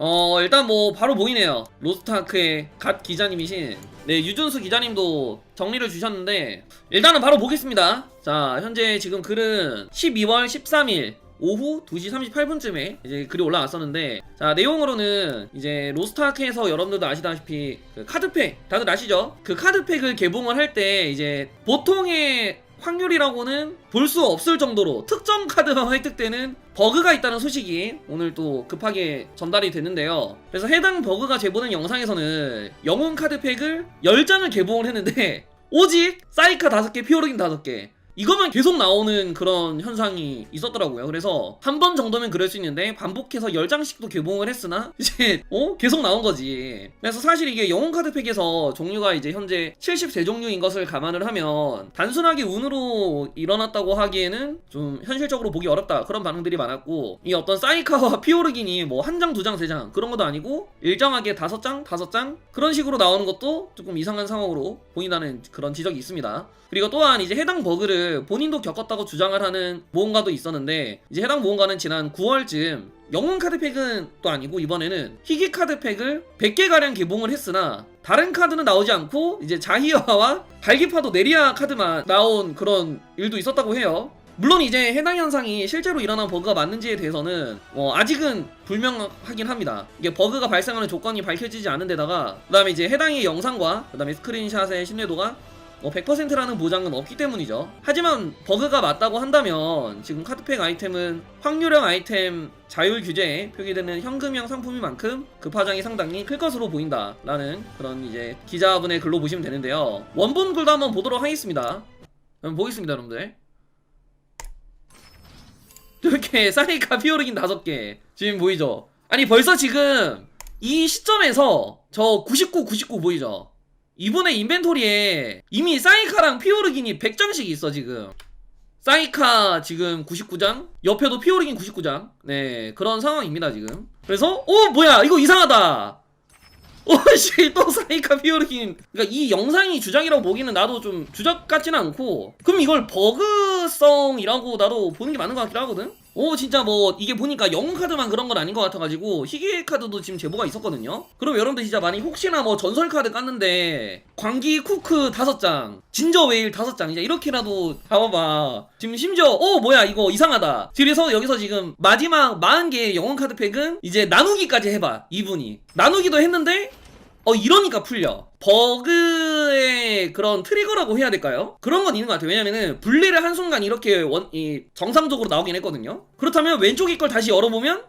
어 일단 뭐 바로 보이네요. 로스트아크의 갓 기자님이신. 네 유준수 기자님도 정리를 주셨는데 일단은 바로 보겠습니다. 자 현재 지금 글은 12월 13일 오후 2시 38분쯤에 이제 글이 올라왔었는데 자 내용으로는 이제 로스트아크에서 여러분들도 아시다시피 그 카드팩 다들 아시죠? 그 카드팩을 개봉을 할 때 이제 보통의 확률이라고는 볼 수 없을 정도로 특정 카드만 획득되는 버그가 있다는 소식이 오늘 또 급하게 전달이 됐는데요. 그래서 해당 버그가 제보된 영상에서는 영웅 카드 팩을 10장을 개봉을 했는데 오직 사이카 5개, 피오르긴 5개 이거만 계속 나오는 그런 현상이 있었더라고요. 그래서 한 번 정도면 그럴 수 있는데 반복해서 10장씩도 개봉을 했으나 이제 어? 계속 나온 거지. 그래서 사실 이게 영웅 카드팩에서 종류가 이제 현재 73종류인 것을 감안을 하면 단순하게 운으로 일어났다고 하기에는 좀 현실적으로 보기 어렵다. 그런 반응들이 많았고 이 어떤 사이카와 피오르긴이 뭐한 장, 두 장, 세 장 그런 것도 아니고 일정하게 다섯 장, 다섯 장 그런 식으로 나오는 것도 조금 이상한 상황으로 보인다는 그런 지적이 있습니다. 그리고 또한 이제 해당 버그를 본인도 겪었다고 주장을 하는 모험가도 있었는데 이제 해당 모험가는 지난 9월쯤 영웅 카드팩은 또 아니고 이번에는 희귀 카드팩을 100개 가량 개봉을 했으나 다른 카드는 나오지 않고 이제 자히어와 발기파도 네리아 카드만 나온 그런 일도 있었다고 해요. 물론 이제 해당 현상이 실제로 일어난 버그가 맞는지에 대해서는 어, 아직은 불명하긴 합니다. 이게 버그가 발생하는 조건이 밝혀지지 않은 데다가 그다음에 이제 해당의 영상과 그다음에 스크린샷의 신뢰도가 뭐 100%라는 보장은 없기 때문이죠. 하지만 버그가 맞다고 한다면 지금 카드팩 아이템은 확률형 아이템 자율 규제에 표기되는 현금형 상품인 만큼 그 파장이 상당히 클 것으로 보인다라는 그런 이제 기자분의 글로 보시면 되는데요. 원본 글도 한번 보도록 하겠습니다. 그럼 보겠습니다, 여러분들. 이렇게 사이카 피오르긴 다섯 개 지금 보이죠? 아니 벌써 지금 이 시점에서 저 99, 99 보이죠? 이분의 인벤토리에 이미 사이카랑 피오르긴이 100장씩 있어 지금. 사이카 지금 99장 옆에도 피오르긴 99장. 네 그런 상황입니다 지금. 그래서 어 뭐야 이거 이상하다. 오씨 또 사이카 피오르긴. 그러니까 이 영상이 주작이라고 보기는 나도 좀 주작 같지는 않고. 그럼 이걸 버그성이라고 나도 보는 게 맞는 것 같긴 하거든 오 진짜 뭐 이게 보니까 영웅 카드만 그런 건 아닌 것 같아가지고 희귀 카드도 지금 제보가 있었거든요. 그럼 여러분들 진짜 많이 혹시나 뭐 전설 카드 깠는데 광기 쿠크 다섯 장 진저 웨일 다섯 장 이제 이렇게라도 잡아봐. 지금 심지어 어 뭐야 이거 이상하다. 그래서 여기서 지금 마지막 40개의 영웅 카드 팩은 이제 나누기까지 해봐 이분이. 나누기도 했는데 어 이러니까 풀려. 버그의 그런 트리거라고 해야 될까요? 그런 건 있는 것 같아요. 왜냐면은 분리를 한순간 이렇게 원, 이 정상적으로 나오긴 했거든요. 그렇다면 왼쪽에 걸 다시 열어보면?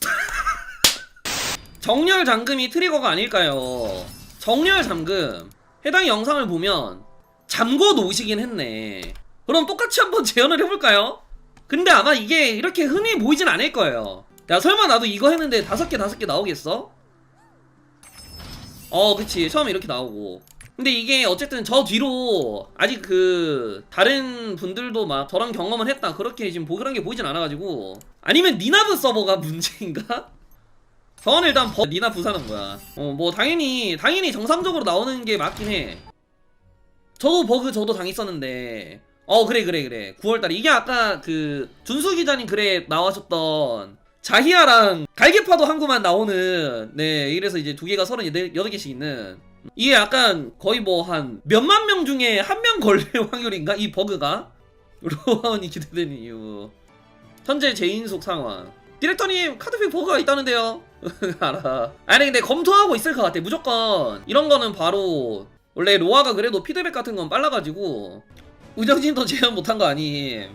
정렬 잠금이 트리거가 아닐까요? 정렬 잠금. 해당 영상을 보면 잠궈 놓으시긴 했네. 그럼 똑같이 한번 재현을 해볼까요? 근데 아마 이게 이렇게 흔히 보이진 않을 거예요. 야 설마 나도 이거 했는데 다섯 개 다섯 개 나오겠어? 어 그치. 처음에 이렇게 나오고. 근데 이게 어쨌든 저 뒤로 아직 그 다른 분들도 막 저런 경험을 했다. 그렇게 지금 보- 그런 게 보이진 않아가지고. 아니면 니나브 서버가 문제인가? 저는 일단 버, 니나 부사는 거야? 어 뭐 당연히 당연히 정상적으로 나오는 게 맞긴 해. 저도 버그 저도 당했었는데. 어 그래 그래 그래. 9월달에. 이게 아까 그 준수 기자님 글에 나와셨던 자히아랑 갈개파도 한구만 나오는 네 이래서 이제 두 개가 38개씩 있는. 이게 약간 거의 뭐 한 몇만 명 중에 한 명 걸릴 확률인가? 이 버그가? 로아원이 기대되는 이유. 현재 재인속 상황. 디렉터님 카드팩 버그가 있다는데요? 알아. 아니 근데 검토하고 있을 것 같아 무조건. 이런 거는 바로 원래 로아가 그래도 피드백 같은 건 빨라가지고 우정진도 제안 못한 거 아님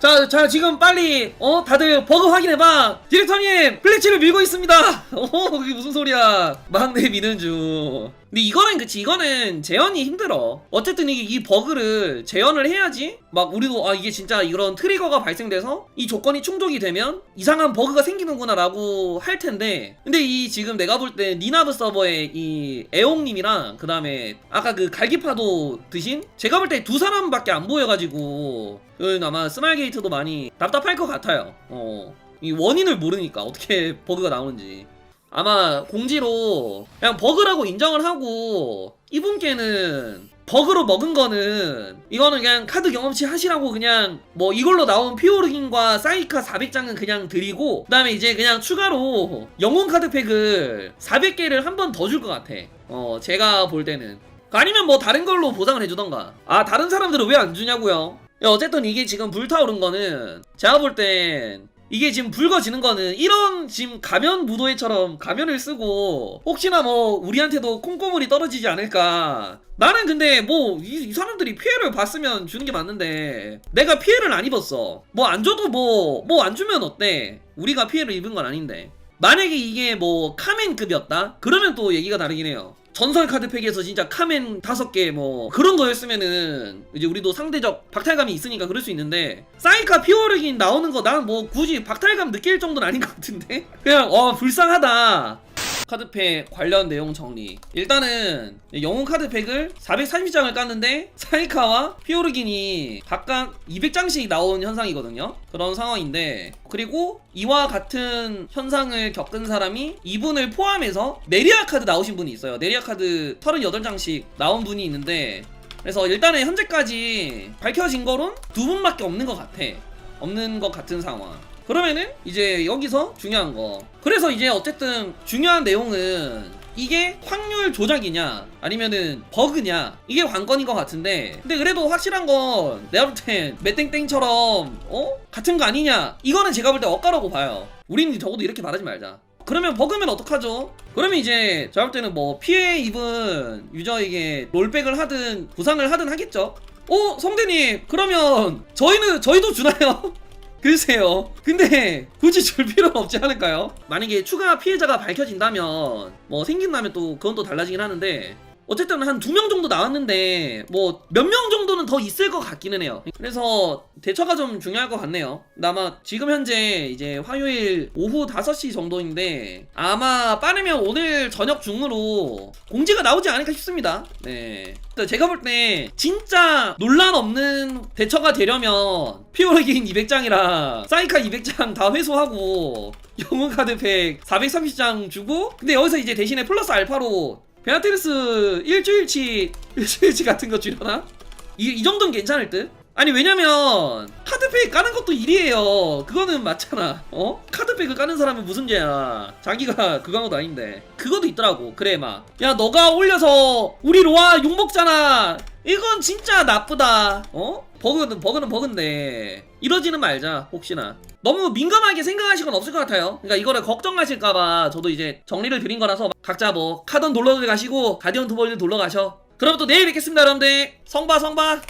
자, 자, 지금 빨리, 어, 다들 버그 확인해봐! 디렉터님! 블리치를 밀고 있습니다! 어, 그게 무슨 소리야. 막내 미는 중. 근데 이거는, 그치, 이거는 재현이 힘들어. 어쨌든 이게 이 버그를 재현을 해야지, 막 우리도, 아, 이게 진짜 이런 트리거가 발생돼서 이 조건이 충족이 되면 이상한 버그가 생기는구나 라고 할 텐데, 근데 이 지금 내가 볼 때 니나브 서버의 이 애옹님이랑, 그 다음에 아까 그 갈기파도 드신? 제가 볼 때 두 사람밖에 안 보여가지고, 은 아마 스마일 게이트도 많이 답답할 것 같아요. 어. 이 원인을 모르니까 어떻게 버그가 나오는지. 아마 공지로 그냥 버그라고 인정을 하고 이분께는 버그로 먹은 거는 이거는 그냥 카드 경험치 하시라고 그냥 뭐 이걸로 나온 피오르긴과 사이카 400장은 그냥 드리고 그 다음에 이제 그냥 추가로 영웅 카드 팩을 400개를 한 번 더 줄 것 같아. 어 제가 볼 때는 아니면 뭐 다른 걸로 보상을 해주던가. 아 다른 사람들은 왜 안 주냐고요? 야, 어쨌든 이게 지금 불타오른 거는 제가 볼 땐 이게 지금 붉어지는 거는 이런 지금 가면 무도회처럼 가면을 쓰고 혹시나 뭐 우리한테도 콩고물이 떨어지지 않을까. 나는 근데 뭐 이 사람들이 피해를 봤으면 주는 게 맞는데 내가 피해를 안 입었어. 뭐 안 줘도 뭐 뭐 안 주면 어때? 우리가 피해를 입은 건 아닌데. 만약에 이게 뭐 카멘급이었다? 그러면 또 얘기가 다르긴 해요 전설 카드팩에서 진짜 카멘 다섯 개 뭐 그런 거였으면은 이제 우리도 상대적 박탈감이 있으니까 그럴 수 있는데 사이카 피오르긴 나오는 거 난 뭐 굳이 박탈감 느낄 정도는 아닌 것 같은데? 그냥 어 불쌍하다 카드팩 관련 내용 정리. 일단은 영웅 카드팩을 430장을 깠는데 사이카와 피오르긴이 각각 200장씩 나온 현상이거든요. 그런 상황인데 그리고 이와 같은 현상을 겪은 사람이 이분을 포함해서 네리아 카드 나오신 분이 있어요. 네리아 카드 38장씩 나온 분이 있는데 그래서 일단은 현재까지 밝혀진 거론 두 분밖에 없는 것 같아. 없는 것 같은 상황 그러면은 이제 여기서 중요한 거 그래서 이제 어쨌든 중요한 내용은 이게 확률 조작이냐 아니면은 버그냐 이게 관건인 것 같은데 근데 그래도 확실한 건 내가 볼땐 매땡땡처럼 어? 같은 거 아니냐 이거는 제가 볼때 억까라고 봐요 우리는 적어도 이렇게 말하지 말자 그러면 버그면 어떡하죠? 그러면 이제 제가 볼 때는 뭐 피해 입은 유저에게 롤백을 하든 부상을 하든 하겠죠 어? 성대님 그러면 저희는 저희도 주나요? 글쎄요. 근데 굳이 줄 필요는 없지 않을까요? 만약에 추가 피해자가 밝혀진다면 뭐 생긴다면 또 그건 또 달라지긴 하는데 어쨌든 한 두 명 정도 나왔는데 뭐 몇 명 정도는 더 있을 것 같기는 해요. 그래서 대처가 좀 중요할 것 같네요. 아마 지금 현재 이제 화요일 오후 5시 정도인데 아마 빠르면 오늘 저녁 중으로 공지가 나오지 않을까 싶습니다. 네. 제가 볼 때 진짜 논란 없는 대처가 되려면 피오르긴 200장이랑 사이카 200장 다 회수하고 영웅 카드팩 430장 주고 근데 여기서 이제 대신에 플러스 알파로 베아트리스 일주일치 일주일치 같은 거 주려나? 이, 이 정도는 괜찮을 듯? 아니 왜냐면 카드팩 까는 것도 일이에요. 그거는 맞잖아. 어? 카드팩을 까는 사람은 무슨 죄야? 자기가 그거 한 것도 아닌데. 그것도 있더라고 그래 막야 너가 올려서 우리 로아 욕먹잖아. 이건 진짜 나쁘다. 어? 버그는 버그는 버그인데. 이러지는 말자 혹시나 너무 민감하게 생각하실 건 없을 것 같아요. 그러니까 이거를 걱정하실까봐 저도 이제 정리를 드린 거라서 각자 뭐 카던 놀러 가시고 가디언 투벌들 놀러 가셔. 그럼 또 내일 뵙겠습니다 여러분들. 성바 성바